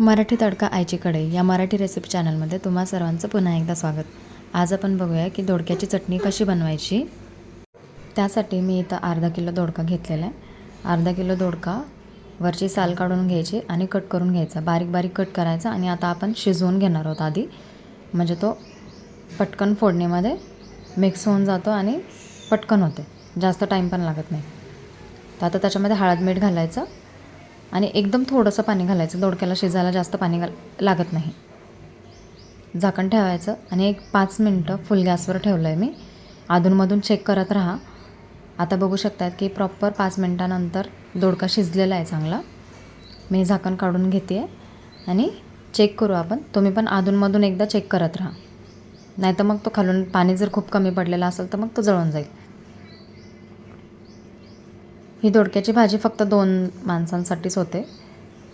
मराठी तडका आईची कढई या मराठी रेसिपी चॅनलमध्ये तुम्हा सर्वांचं पुन्हा एकदा स्वागत. आज आपण बघूया की दोडक्याची चटणी कशी बनवायची? त्यासाठी मी इथं अर्धा किलो दोडका घेतलेला आहे. अर्धा किलो दोडका वरची साल काढून घ्यायची आणि कट करून घ्यायचा. बारीक बारीक कट करायचा आणि आता आपण शिजवून घेणार आहोत आधी. म्हणजे तो पटकन फोडणीमध्ये मिक्स होऊन जातो आणि पटकन होते. जास्त टाईम पण लागत नाही. तर आता त्याच्यामध्ये हळद मीठ घालायचं. आणि एकदम थोडंसं पाणी घालायचं. दोडक्याला शिजायला जास्त पाणी घाल लागत नाही. झाकण ठेवायचं आणि एक पाच मिनटं फुल गॅसवर ठेवलं आहे मी. अधूनमधून चेक करत राहा. आता बघू शकतात की प्रॉपर पाच मिनटानंतर दोडका शिजलेला आहे चांगला. मी झाकण काढून घेते आहे आणि चेक करू आपण. तुम्ही पण अधूनमधून एकदा चेक करत राहा. नाहीतर मग तो खालून पाणी जर खूप कमी पडलेलं असेल तर मग तो जळून जाईल. ही दोडक्याची भाजी फक्त दोन माणसांसाठीच होते.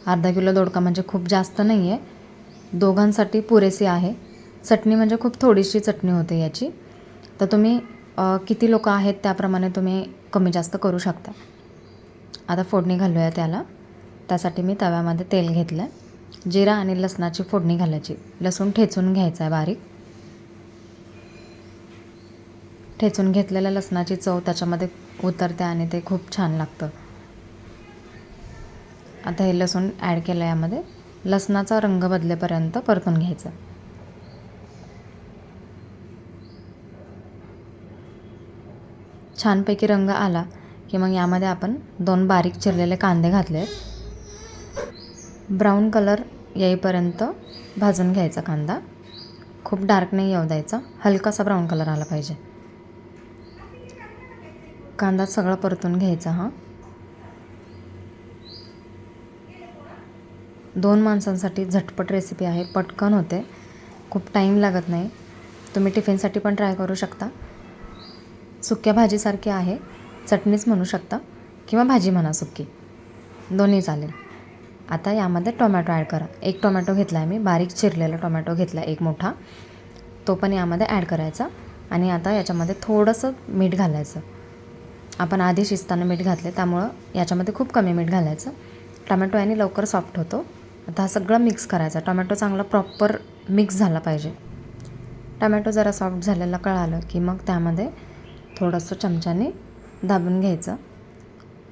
अर्धा किलो दोडका म्हणजे खूप जास्त नाही आहे दोघांसाठी पुरेसी आहे. चटणी म्हणजे खूप थोडीशी चटणी होते याची. तर तुम्ही किती लोक आहेत त्याप्रमाणे तुम्ही कमी जास्त करू शकता. आता फोडणी घालूया त्याला. त्यासाठी मी तव्यामध्ये तेल घेतलं आहे जिरा आणि लसणाची फोडणी घालायची. लसूण ठेचून घ्यायचा आहे बारीक. ठेचून घेतलेल्या लसणाची चव त्याच्यामध्ये उतरते आणि ते खूप छान लागतं. आता हे लसूण ॲड केलं यामध्ये. लसणाचा रंग बदलेपर्यंत परतून घ्यायचं. छानपैकी रंग आला की मग यामध्ये आपण दोन बारीक चिरलेले कांदे घातले. ब्राऊन कलर येईपर्यंत भाजून घ्यायचा कांदा. खूप डार्क नाही येऊ द्यायचा. हलकासा ब्राऊन कलर आला पाहिजे. कांदा सगळा परतून घ्यायचा हा. दोन माणसांसाठी झटपट रेसिपी आहे. पटकन होते. खूप टाईम लागत नाही. तुम्ही टिफिनसाठी पण ट्राय करू शकता. सुक्या भाजीसारखी आहे. चटणीच म्हणू शकता. किंवा भाजी म्हणा सुक्की. दोन्ही चालेल. आता यामध्ये टोमॅटो ॲड करा. एक टोमॅटो घेतला आहे मी. बारीक चिरलेला टोमॅटो घेतला एक मोठा. तो पण यामध्ये ॲड करायचा. आणि आता याच्यामध्ये थोडंसं मीठ घालायचं. आपण आधी शिजताना मीठ घातले त्यामुळं याच्यामध्ये खूप कमी मीठ घालायचं. टमॅटो याने लवकर सॉफ्ट होतो. आता हा सगळं मिक्स करायचा. टमॅटो चांगला प्रॉपर मिक्स झाला पाहिजे. टमॅटो जरा सॉफ्ट झालेला कळालं की मग त्यामध्ये थोडंसं चमच्याने दाबून घ्यायचं.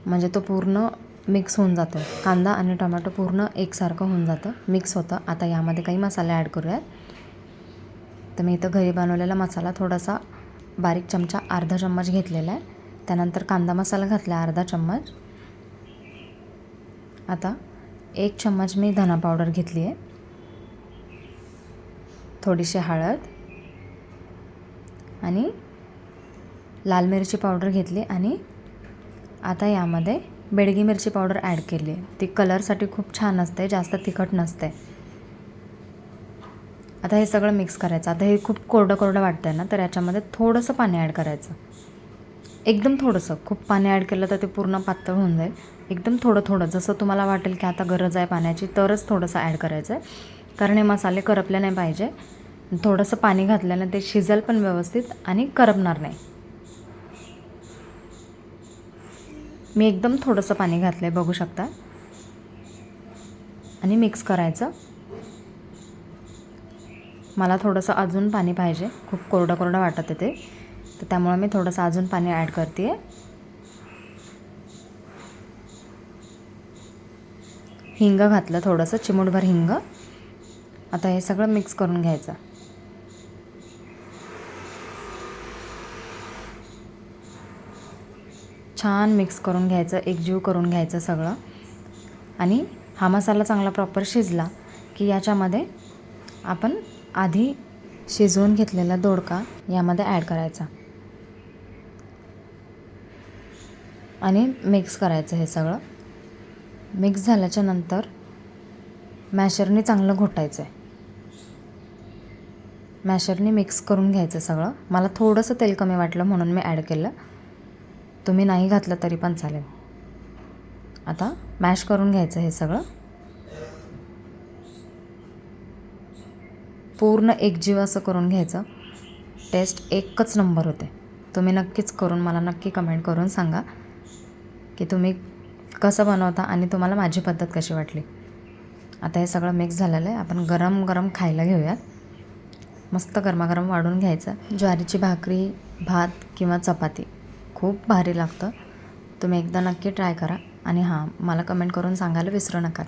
म्हणजे तो पूर्ण मिक्स होऊन जातो. कांदा आणि टोमॅटो पूर्ण एकसारखं होऊन जातं. मिक्स होतं. आता यामध्ये काही मसाले ॲड करूयात. तर मी इथं घरी बनवलेला मसाला थोडासा बारीक चमचा अर्धा चम्मच घेतलेला आहे. त्यानंतर कांदा मसाला घातला अर्धा चम्मच. आता एक चम्मच मी धना पावडर घेतली आहे. थोडीशी हळद आणि लाल मिरची पावडर घेतली आणि आता यामध्ये बेडगी मिरची पावडर ॲड केली आहे. ती कलरसाठी खूप छान असते जास्त तिखट नसते. आता हे सगळं मिक्स करायचं. आता हे खूप कोरडं कोरडं वाटतं आहे ना तर याच्यामध्ये थोडंसं पाणी ॲड करायचं. एकदम थोडंसं. खूप पाणी ॲड केलं तर ते पूर्ण पातळ होऊन जाईल. एकदम थोडं थोडं. जसं तुम्हाला वाटेल की आता गरज आहे पाण्याची तरच थोडंसं ॲड करायचं आहे कारण हे मसाले करपले नाही पाहिजे. थोडंसं पाणी घातल्यानं ते शिजेल पण व्यवस्थित आणि करपणार नाही. मी एकदम थोडंसं पाणी घातलं आहे बघू शकता. आणि मिक्स करायचं. मला थोडंसं अजून पाणी पाहिजे. खूप कोरडं कोरडं वाटत आहे ते. तर त्यामुळे मी थोडंसं अजून पाणी ॲड करते. आहे हिंग घातलं थोडंसं चिमूटभर हिंग. आता हे सगळं मिक्स करून घ्यायचं. छान मिक्स करून घ्यायचं एकजीव करून घ्यायचं सगळं. आणि हा मसाला चांगला प्रॉपर शिजला की याच्यामध्ये आपण आधी शिजवून घेतलेला दोडका यामध्ये ॲड करायचा. आणि मिक्स करायचं हे सगळं. मिक्स झाल्याच्यानंतर मॅशरने चांगलं घोटायचं आहे मॅशरने मिक्स करून घ्यायचं सगळं. मला थोडंसं तेल कमी वाटलं म्हणून मी ॲड केलं. तुम्ही नाही घातलं तरी पण चालेल. आता मॅश करून घ्यायचं हे सगळं. पूर्ण एकजीव असं करून घ्यायचं. टेस्ट एकच नंबर होते. तुम्ही नक्कीच करून मला नक्की कमेंट करून सांगा. की तुम्ही कसं बनवता आणि तुम्हाला माझी पद्धत कशी वाटली. आता हे सगळं मिक्स झालेलं आहे. आपण गरम गरम खायला घेऊयात. मस्त गरमागरम वाढून घ्यायचं. ज्वारीची भाकरी भात किंवा चपाती. खूप भारी लागतं. तुम्ही एकदा नक्की ट्राय करा. आणि हां मला कमेंट करून सांगायला विसरू नका.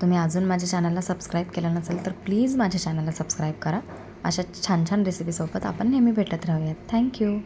तुम्ही अजून माझ्या चॅनलला सबस्क्राईब केलं नसेल तर प्लीज माझ्या चॅनलला सबस्क्राईब करा. अशा छान छान रेसिपीसोबत आपण नेहमी भेटत राहूयात. थँक्यू